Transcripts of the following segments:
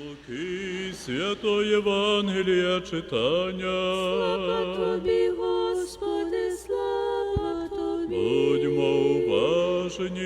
Луки свято Євангелія читання. Слава тобі, Господи, слава тобі. Будьмо уважні.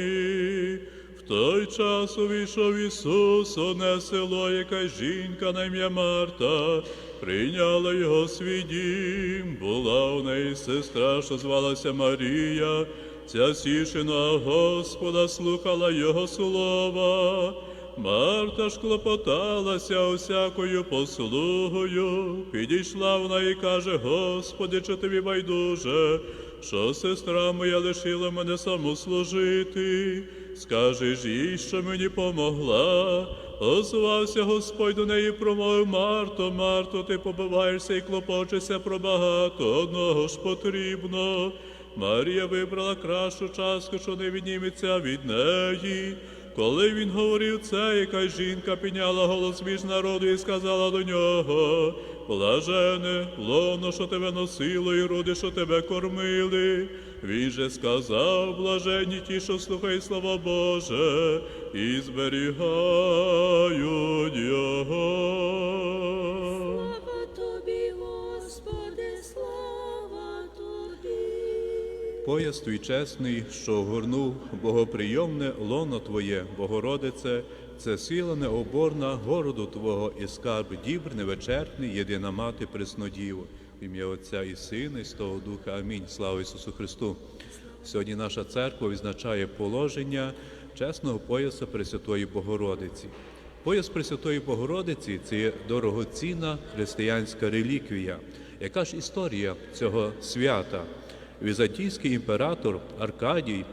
В той час увійшов Ісус одне село, яка жінка на ім'я Марта, прийняла його свій дім. Була у неї сестра, що звалася Марія. Ця сішина Господа слухала Його слова. Марта ж клопоталася усякою послугою. Підійшла вона і каже: Господи, чи тобі байдуже, що сестра моя лишила мене саму служити. Скажи ж їй, що мені помогла. Озвався Господь до неї, промовив Марто, Марто, ти побиваєшся і клопочешся про багато, одного ж потрібно. Марія вибрала кращу частку, що не відніметься від неї. Коли він говорив це, якась жінка підняла голос між народу і сказала до нього: Блажене, лоно, що тебе носило, і роди, що тебе кормили. Він же сказав, блажені ті, що слухають слова Боже, і зберігають Пояс твій чесний, що огорнув богоприйомне лоно Твоє, Богородице, це сила необорна городу Твого і скарб дібр невичерпний, єдина мати преснодіву. В ім'я Отця і Сина, і Святого Духа. Амінь. Слава Ісусу Христу. Сьогодні наша церква відзначає положення чесного пояса Пресвятої Богородиці. Пояс Пресвятої Богородиці це дорогоцінна християнська реліквія. Яка ж історія цього свята? Візантійський імператор Аркадій,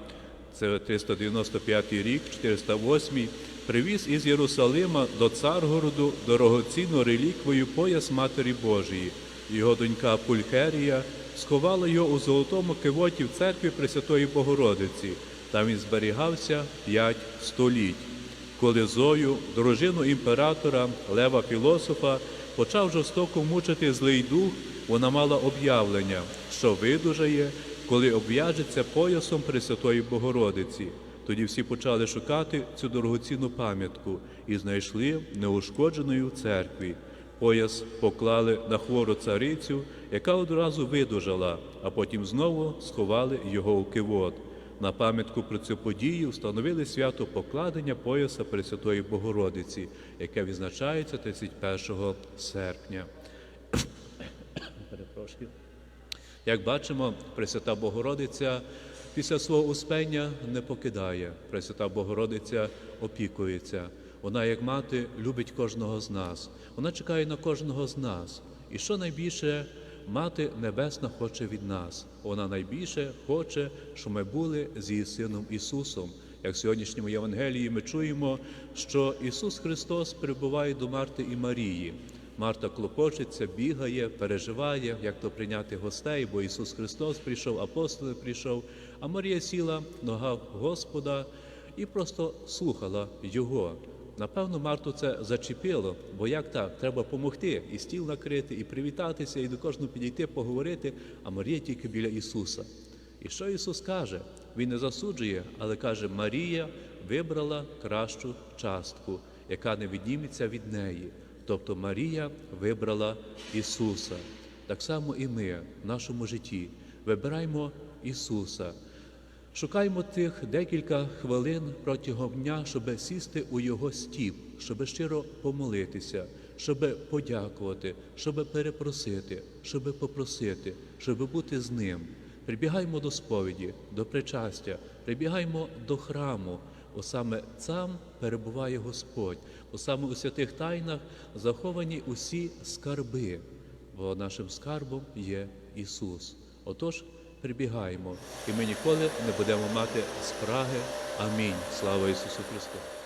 це 395 рік, 408, привіз із Єрусалима до Царгороду дорогоцінну реліквію пояс Матері Божої. Його донька Пульхерія сховала його у золотому кивоті в церкві Пресвятої Богородиці. Там він зберігався п'ять століть. Коли Зою, дружину імператора Лева Філософа, почав жорстоко мучити злий дух, вона мала об'явлення, що видужає, коли обв'яжеться поясом Пресвятої Богородиці. Тоді всі почали шукати цю дорогоцінну пам'ятку і знайшли неушкодженою в церкві. Пояс поклали на хвору царицю, яка одразу видужала, а потім знову сховали його у кивот. На пам'ятку про цю подію встановили свято покладення пояса Пресвятої Богородиці, яке відзначається 31 серпня. Перепрошую. Як бачимо, Пресвята Богородиця після свого успення не покидає. Пресвята Богородиця опікується. Вона, як мати, любить кожного з нас. Вона чекає на кожного з нас. І що найбільше Мати Небесна хоче від нас. Вона найбільше хоче, щоб ми були з її Сином Ісусом. Як в сьогоднішньому Євангелії ми чуємо, що Ісус Христос прибуває до Марти і Марії. Марта клопочеться, бігає, переживає, як то прийняти гостей, бо Ісус Христос прийшов, апостоли прийшов, а Марія сіла в ногах Господа і просто слухала Його. Напевно, Марту це зачепило, бо як так, треба допомогти і стіл накрити, і привітатися, і до кожного підійти, поговорити, а Марія тільки біля Ісуса. І що Ісус каже? Він не засуджує, але каже, Марія вибрала кращу частку, яка не відніметься від неї. Тобто Марія вибрала Ісуса. Так само і ми в нашому житті вибираємо Ісуса. Шукаємо тих декілька хвилин протягом дня, щоб сісти у Його стіп, щоб щиро помолитися, щоб подякувати, щоб перепросити, щоб попросити, щоб бути з ним. Прибігаємо до сповіді, до причастя, прибігаємо до храму, бо саме там перебуває Господь, бо саме у святих тайнах заховані усі скарби, бо нашим скарбом є Ісус. Отож, прибігаємо, і ми ніколи не будемо мати спраги. Амінь. Слава Ісусу Христу!